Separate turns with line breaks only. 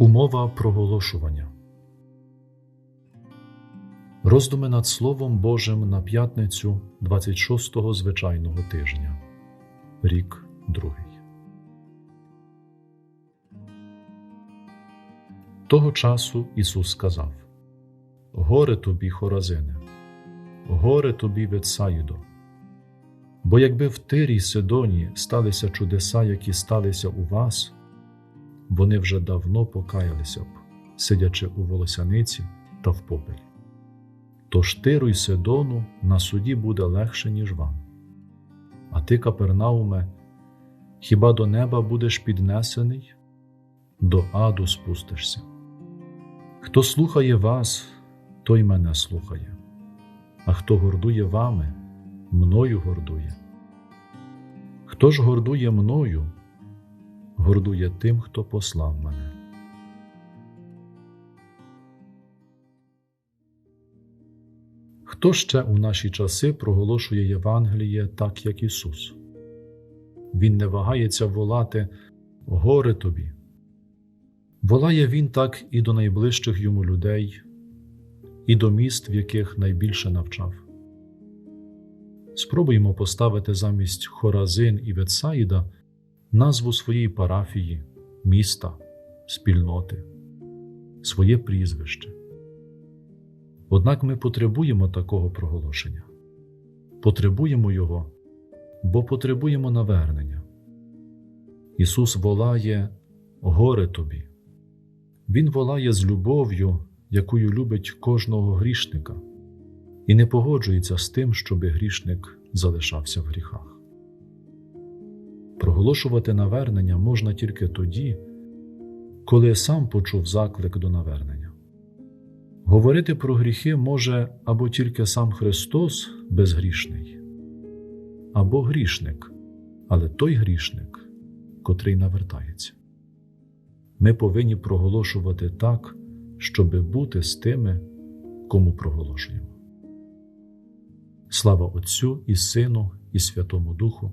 Умова проголошування. Роздуми над Словом Божим на п'ятницю 26-го звичайного тижня. Рік другий. Того часу Ісус сказав: Горе тобі, Хоразине, горе тобі, Ветсаїдо. Бо якби в Тирі Сидоні сталися чудеса, які сталися у вас, вони вже давно покаялися б, сидячи у волосяниці та в попелі. Тож Тиру й Сидону на суді буде легше, ніж вам. А ти, Капернауме, хіба до неба будеш піднесений? До аду спустишся. Хто слухає вас, той мене слухає, а хто гордує вами, мною гордує. Хто ж гордує мною, гордує тим, хто послав мене. Хто ще у наші часи проголошує Євангеліє так, як Ісус? Він не вагається волати горе тобі. Волає Він так і до найближчих йому людей, і до міст, в яких найбільше навчав. Спробуємо поставити замість Хоразин і Ветсаїда назву своєї парафії, міста, спільноти, своє прізвище. Однак ми потребуємо такого проголошення, потребуємо його, бо потребуємо навернення. Ісус волає горе тобі, Він волає з любов'ю, якою любить кожного грішника, і не погоджується з тим, щоби грішник залишався в гріхах. Проголошувати навернення можна тільки тоді, коли сам почув заклик до навернення. Говорити про гріхи може або тільки сам Христос безгрішний, або грішник, але той грішник, котрий навертається. Ми повинні проголошувати так, щоби бути з тими, кому проголошуємо. Слава Отцю і Сину, і Святому Духу,